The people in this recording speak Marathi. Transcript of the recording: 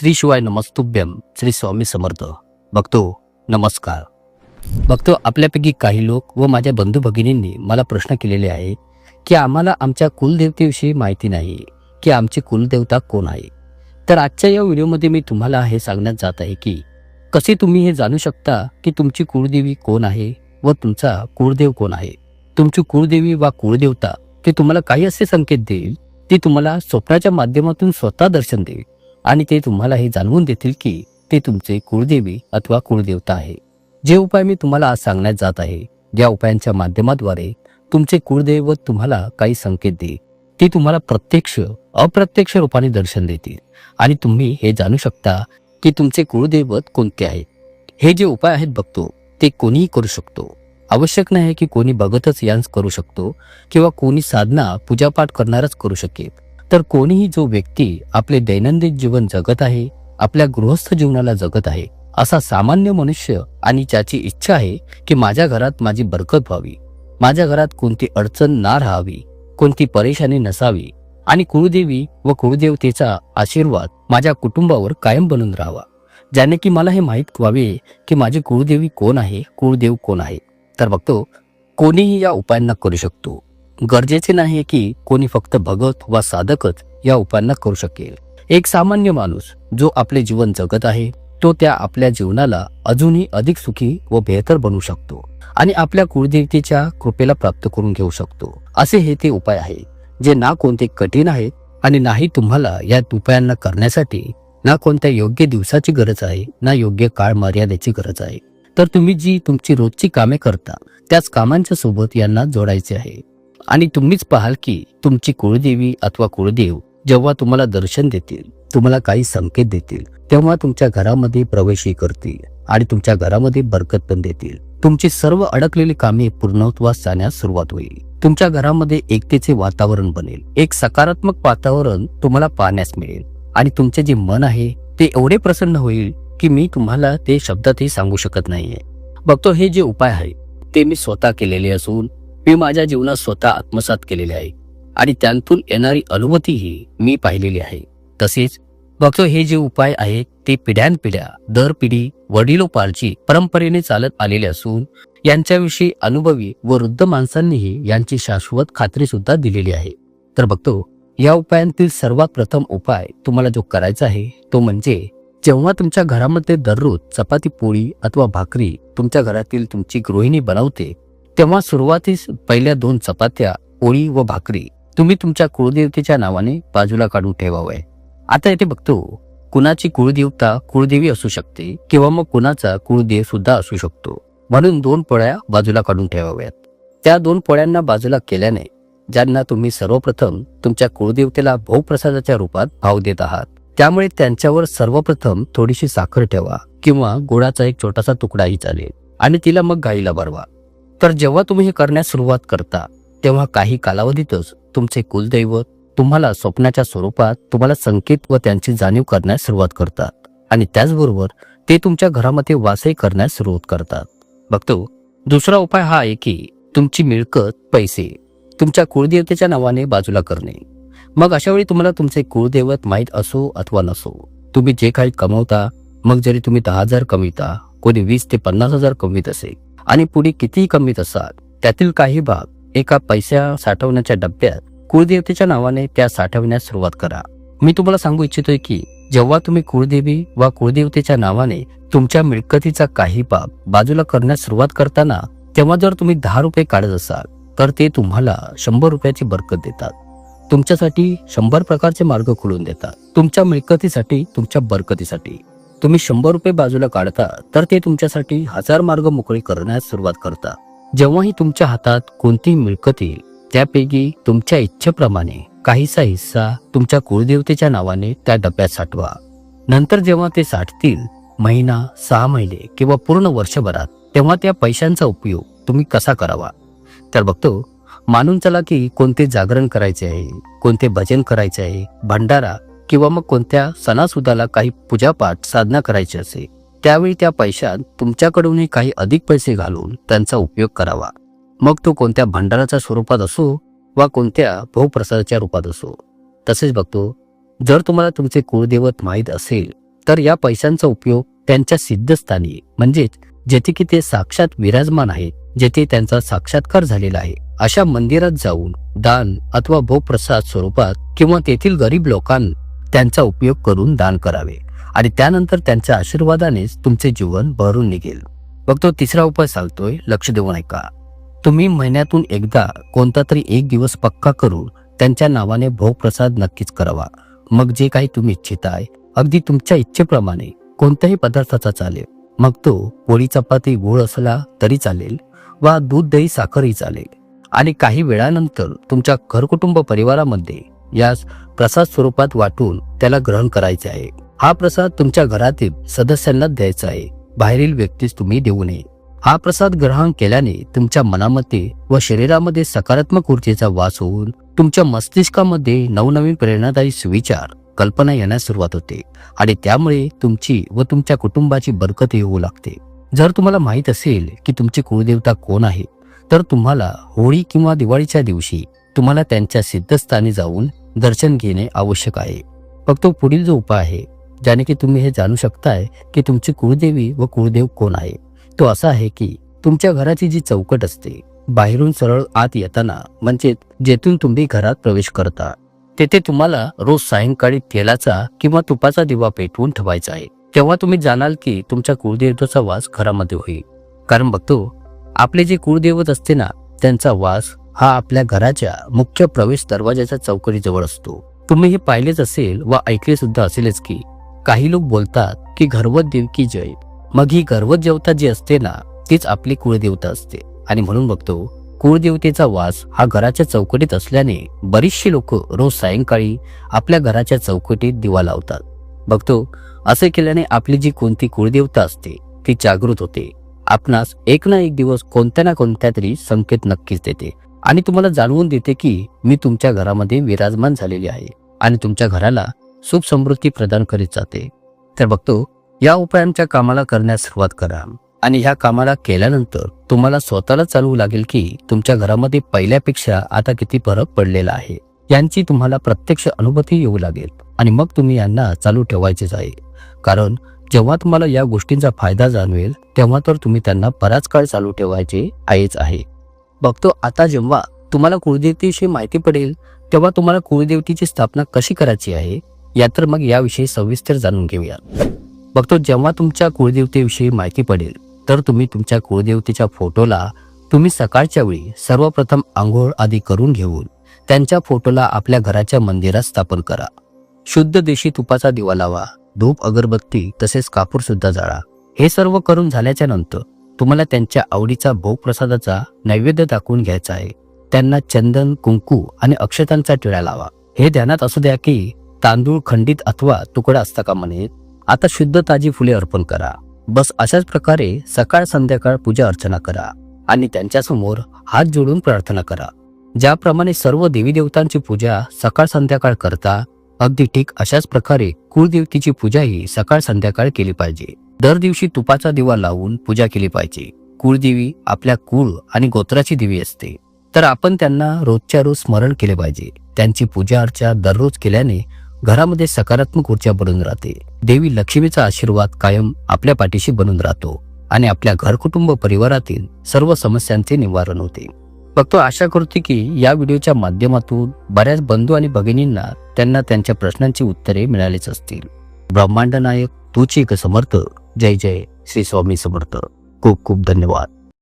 श्री शिवाय नमस्तुभ्यम श्री स्वामी समर्थ. बघतो नमस्कार. बघतो आपल्यापैकी काही लोक व माझ्या बंधू भगिनींनी मला प्रश्न केलेले आहे की आम्हाला आमच्या कुलदेवतेविषयी माहिती नाही की आमची कुलदेवता कोण आहे? तर आजच्या या व्हिडिओमध्ये मी तुम्हाला हे सांगण्यात जात आहे की कसे तुम्ही हे जाणू शकता की तुमची कुळदेवी कोण आहे व तुमचा कुळदेव कोण आहे? तुमची कुळदेवी वा कुळदेवता ते तुम्हाला काही असे संकेत देईल ती तुम्हाला स्वप्नाच्या माध्यमातून स्वतः दर्शन देईल. आणि ते तुम्हाला हे जाणवून देतील की ते तुमचे कुळदेवी अथवा कुळदेवता आहे. जे उपाय मी तुम्हाला आज सांगण्यात जात आहे ज्या उपायांच्या माध्यमाद्वारे तुमचे कुळदैवत तुम्हाला काही संकेत देईल. ते तुम्हाला प्रत्यक्ष अप्रत्यक्ष रूपाने दर्शन देतील. आणि तुम्ही हे जाणू शकता की तुमचे कुळदैवत कोणते आहेत. हे जे उपाय आहेत बघतो ते कोणीही करू शकतो. आवश्यक नाही की कोणी बघतच यांस करू शकतो किंवा कोणी साधना पूजापाठ करणारच करू शकेल. तर कोणीही जो व्यक्ती आपले दैनंदिन जीवन जगत आहे आपल्या गृहस्थ जीवनाला जगत आहे असा सामान्य मनुष्य आणि ज्याची इच्छा आहे की माझ्या घरात माझी बरकत व्हावी माझ्या घरात कोणती अडचण ना राहावी कोणती परेशानी नसावी आणि कुळदेवी व कुळदेवतेचा आशीर्वाद माझ्या कुटुंबावर कायम बनून राहावा. ज्याने की मला हे माहीत व्हावे की माझी कुळदेवी कोण आहे कुळदेव कोण आहे. तर बघतो कोणीही या उपायांना करू शकतो. गरजेचे नाही की कोणी फक्त भगत वा साधकच या उपायांना करू शकेल. एक सामान्य माणूस जो आपले जीवन जगत आहे तो त्या आपल्या जीवनाला अजूनही अधिक सुखी व बेहतर बनवू शकतो आणि आपल्या कुळदेवतेच्या कृपेला प्राप्त करून घेऊ शकतो. असे हे ते उपाय आहे जे ना कोणते कठीण आहेत आणि नाही तुम्हाला या उपायांना करण्यासाठी ना कोणत्या योग्य दिवसाची गरज आहे ना योग्य काळ मर्यादेची गरज आहे. तर तुम्ही जी तुमची रोजची कामे करता त्याच कामांच्या सोबत यांना जोडायचे आहे. आणि तुम्हीच पाहाल की तुमची कुळदेवी अथवा कुळदेव जेव्हा तुम्हाला दर्शन देतील तुम्हाला काही संकेत देतील तेव्हा तुमच्या घरामध्ये प्रवेशही करतील आणि तुमच्या घरामध्ये बरकत पण देतील. तुमची सर्व अडकलेली कामे पूर्णत्वास जाण्यास सुरुवात होईल. तुमच्या घरामध्ये एकतेचे वातावरण बनेल. एक सकारात्मक वातावरण तुम्हाला पाहण्यास मिळेल. आणि तुमचे जे मन आहे ते एवढे प्रसन्न होईल की मी तुम्हाला ते शब्दातही सांगू शकत नाहीये. बघतो हे जे उपाय आहे ते मी स्वतः केलेले असून मी माझ्या जीवनात स्वतः आत्मसात केलेले आहे आणि त्यांतून येणारी अनुभूतीही मी पाहिलेली आहे. तसेच बघतो हे जे उपाय आहेत ते पिढ्यानपिढ्या दर पिढी वडिलोपार्जी परंपरेने चालत आलेले असून यांच्याविषयी अनुभवी व वृद्ध माणसांनीही यांची शाश्वत खात्री सुद्धा दिलेली आहे. तर बघतो या उपायांतील सर्वात प्रथम उपाय तुम्हाला जो करायचा आहे तो म्हणजे जेव्हा तुमच्या घरामध्ये दररोज चपाती पोळी अथवा भाकरी तुमच्या घरातील तुमची गृहिणी बनवते तेव्हा सुरुवातीस पहिल्या दोन चपात्या पोळी व भाकरी तुम्ही तुमच्या कुळदेवतेच्या नावाने बाजूला काढून ठेवावे. आता येथे बघतो कुणाची कुळदेवता कुळदेवी असू शकते किंवा मग कुणाचा कुळदेव सुद्धा असू शकतो. म्हणून दोन पोळ्या बाजूला काढून ठेवाव्यात. त्या दोन पोळ्यांना बाजूला केल्याने ज्यांना तुम्ही सर्वप्रथम तुमच्या कुळदेवतेला भोप्रसादाच्या रूपात भाव देत आहात त्यामुळे त्यांच्यावर सर्वप्रथम थोडीशी साखर ठेवा किंवा गुळाचा एक छोटासा तुकडाही चालेल आणि तिला मग गाईला भरवा. तर जेव्हा तुम्ही हे करण्यास सुरुवात करता तेव्हा काही कालावधीतच तुमचे कुलदैवत तुम्हाला स्वप्नाच्या स्वरूपात तुम्हाला संकेत व त्यांची जाणीव करण्यास सुरुवात करतात. आणि त्याचबरोबर ते तुमच्या घरामध्ये वासही करण्यास सुरुवात करतात. बघतो दुसरा उपाय हा आहे की तुमची मिळकत पैसे तुमच्या कुळदेवतेच्या नावाने बाजूला करणे. मग अशा वेळी तुम्हाला तुमचे कुळदैवत माहीत असो अथवा नसो तुम्ही जे काही कमवता मग जरी तुम्ही दहा हजार कमविता कोणी वीस ते पन्नास हजार कमवित असेल आणि पुढे कितीही कमीत असाल त्यातील काही भाग एका पैसा साठवण्याच्या डब्यात कुळदेवतेच्या नावाने त्या साठवण्यास सुरुवात करा. मी तुम्हाला सांगू इच्छितोय की जेव्हा तुम्ही कुळदेवी वा कुळदेवतेच्या नावाने तुमच्या मिळकतीचा काही भाग बाजूला करण्यास सुरुवात करताना तेव्हा जर तुम्ही दहा रुपये काढत असाल तर ते तुम्हाला शंभर रुपयाची बरकत देतात. तुमच्यासाठी शंभर प्रकारचे मार्ग खुलून देतात. तुमच्या मिळकतीसाठी तुमच्या बरकतीसाठी. तुम्ही शंभर रुपये बाजूला काढता तर ते तुमच्यासाठी हजार मार्ग मोकळे करण्यास सुरुवात करता. जेव्हाही तुमच्या हातात कोणतीही मिळकत येईल त्यापैकी तुमच्या इच्छेप्रमाणे काहीसा हिस्सा तुमच्या कुळदेवतेच्या नावाने त्या डब्यात साठवा. नंतर जेव्हा ते साठतील महिना सहा महिने किंवा पूर्ण वर्षभरात तेव्हा त्या पैशांचा उपयोग तुम्ही कसा करावा? तर बघतो मानून चला की कोणते जागरण करायचे आहे कोणते भजन करायचे आहे भंडारा किंवा मग कोणत्या सणासुदाला काही पूजापाठ साधना करायची असेल त्यावेळी त्या पैशात तुमच्याकडूनही काही अधिक पैसे घालून त्यांचा उपयोग करावा. मग तो कोणत्या भंडाराच्या स्वरूपात असो वा कोणत्या भोप्रसादाच्या रूपात असो. तसेच बघतो जर तुम्हाला तुमचे कुळदेवत माहीत असेल तर या पैशांचा उपयोग त्यांच्या सिद्धस्थानी म्हणजेच जेथे की ते साक्षात विराजमान आहेत जेथे त्यांचा साक्षात्कार झालेला आहे अशा मंदिरात जाऊन दान अथवा भोप्रसाद स्वरूपात किंवा तेथील गरीब लोकांना त्यांचा उपयोग करून दान करावे. आणि त्यानंतर त्यांच्या आशीर्वादानेच तुमचे जीवन भरून निघेल. मग तो तिसरा उपाय चालतोय लक्ष देऊ ऐका. तुम्ही महिन्यातून एकदा कोणता तरी एक दिवस पक्का करून त्यांच्या नावाने भोगप्रसाद नक्कीच करावा. मग जे काही तुम्ही इच्छिताय अगदी तुमच्या इच्छेप्रमाणे कोणत्याही पदार्थाचा चालेल. मग तो पोळी चपाती गोळ असला तरी चालेल वा दूध दही साखरही चालेल. आणि काही वेळानंतर तुमच्या घरकुटुंब परिवारामध्ये यास प्रसाद स्वरूपात वाटून त्याला ग्रहण करायचे आहे. हा प्रसाद तुमच्या घरातील सदस्यांना द्यायचा आहे. बाहेरील व्यक्तीस तुम्ही देऊ नये. हा प्रसाद ग्रहण केल्याने तुमच्या मनामध्ये व शरीरामध्ये सकारात्मक ऊर्जेचा वास होऊन तुमच्या मस्तिष्कामध्ये नवनवीन प्रेरणादायी सुविचार कल्पना येण्यास सुरुवात होते आणि त्यामुळे तुमची व तुमच्या कुटुंबाची बरकत येऊ लागते. जर तुम्हाला माहीत असेल की तुमची कुळदेवता कोण आहे तर तुम्हाला होळी किंवा दिवाळीच्या दिवशी तुम्हाला त्यांच्या सिद्धस्थानी जाऊन दर्शन घेणे आवश्यक आहे. फक्त पुढील जो उपाय आहे ज्याने की तुम्ही हे जाणू शकताय की तुमची कुळदेवी व कुळदेव कोण आहे तो असा आहे की तुमच्या घराची जी चौकट असते बाहेरून सरळ आत येताना म्हणजे जेथून तुम्ही घरात प्रवेश करता तेथे तुम्हाला रोज सायंकाळी तेलाचा किंवा तुपाचा दिवा पेटवून ठेवायचा आहे. तेव्हा तुम्ही जाणाल की तुमच्या कुळदेवताचा वास घरामध्ये होईल. कारण बघतो आपले जे कुळदेवत असते ना त्यांचा वास हा आपल्या घराच्या मुख्य प्रवेश दरवाजाच्या चौकटीजवळ असतो. तुम्ही हे पाहिलेच असेल व ऐकले सुद्धा असेलच की काही लोक बोलतात की घरवत देवकी जय मग ही घरवत देवता जी असते ना तीच आपली कुळदेवता असते. आणि म्हणून बघतो कुळदेवतेचा वास हा घराच्या चौकटीत असल्याने बरीचशी लोक रोज सायंकाळी आपल्या घराच्या चौकटीत दिवा लावतात. बघतो असे केल्याने आपली जी कोणती कुळदेवता असते ती जागृत होते. आपणास एक ना एक दिवस कोणत्या ना कोणत्या तरी संकेत नक्कीच देते. आणि तुम्हाला जाणवून देते की मी तुमच्या घरामध्ये विराजमान झालेली आहे आणि तुमच्या घराला सुख समृद्धी प्रदान करीत जाते. तर बघतो या उपायांच्या कामाला करण्यास सुरुवात करा आणि ह्या कामाला केल्यानंतर तुम्हाला स्वतःला चालवू लागेल की तुमच्या घरामध्ये पहिल्यापेक्षा आता किती फरक पडलेला आहे. यांची तुम्हाला प्रत्यक्ष अनुभूती येऊ लागेल आणि मग तुम्ही यांना चालू ठेवायचेच आहे कारण जेव्हा तुम्हाला या गोष्टींचा फायदा जाणवेल तेव्हा तर तुम्ही त्यांना बराच काळ चालू ठेवायचे आहेच आहे. बघतो आता जेव्हा तुम्हाला कुळदेवतेविषयी माहिती पडेल तेव्हा तुम्हाला कुळदेवतेची स्थापना कशी करायची आहे या तर मग याविषयी सविस्तर जाणून घेऊया. बघतो जेव्हा तुमच्या कुळदेवतेविषयी माहिती पडेल तर तुम्ही तुमच्या कुळदेवतेच्या फोटोला तुम्ही सकाळच्या वेळी सर्वप्रथम आंघोळ आदी करून घेऊन त्यांच्या फोटोला आपल्या घराच्या मंदिरात स्थापन करा. शुद्ध देशी तुपाचा दिवा लावा धूप अगरबत्ती तसेच कापूर सुद्धा जाळा. हे सर्व करून झाल्याच्यानंतर तुम्हाला त्यांच्या आवडीचा भोग प्रसादाचा नैवेद्य दाखवून घ्यायचा आहे. त्यांना चंदन कुंकू आणि अक्षतांचा टिळा लावा. हे ध्यानात असू द्या की तांदूळ खंडित अथवा तुकडा असता का म्हणे? आता शुद्ध ताजी फुले अर्पण करा. बस अशाच प्रकारे सकाळ संध्याकाळ पूजा अर्चना करा आणि त्यांच्यासमोर हात जोडून प्रार्थना करा. ज्याप्रमाणे सर्व देवी देवतांची पूजा सकाळ संध्याकाळ करता अगदी ठीक अशाच प्रकारे कुळदेवतेची पूजाही सकाळ संध्याकाळ केली पाहिजे. दर दिवशी तुपाचा दिवा लावून पूजा केली पाहिजे. कुळदेवी आपल्या कुळ आणि गोत्राची देवी असते. तर आपण त्यांना रोजच्या रोज स्मरण केले पाहिजे. त्यांची पूजा अर्चा दररोज केल्याने घरामध्ये सकारात्मक ऊर्जा बनून राहते. देवी लक्ष्मीचा आशीर्वाद कायम आपल्या पाठीशी बनून राहतो आणि आपल्या घर कुटुंब परिवारातील सर्व समस्यांचे निवारण होते. फक्त आशा करते की या व्हिडिओच्या माध्यमातून बऱ्याच बंधू आणि भगिनींना त्यांना त्यांच्या प्रश्नांची उत्तरे मिळालीच असतील. ब्रह्मांड नायक तूच एक समर्थ. जय जय श्री स्वामी समर्थ. खूप खूप धन्यवाद.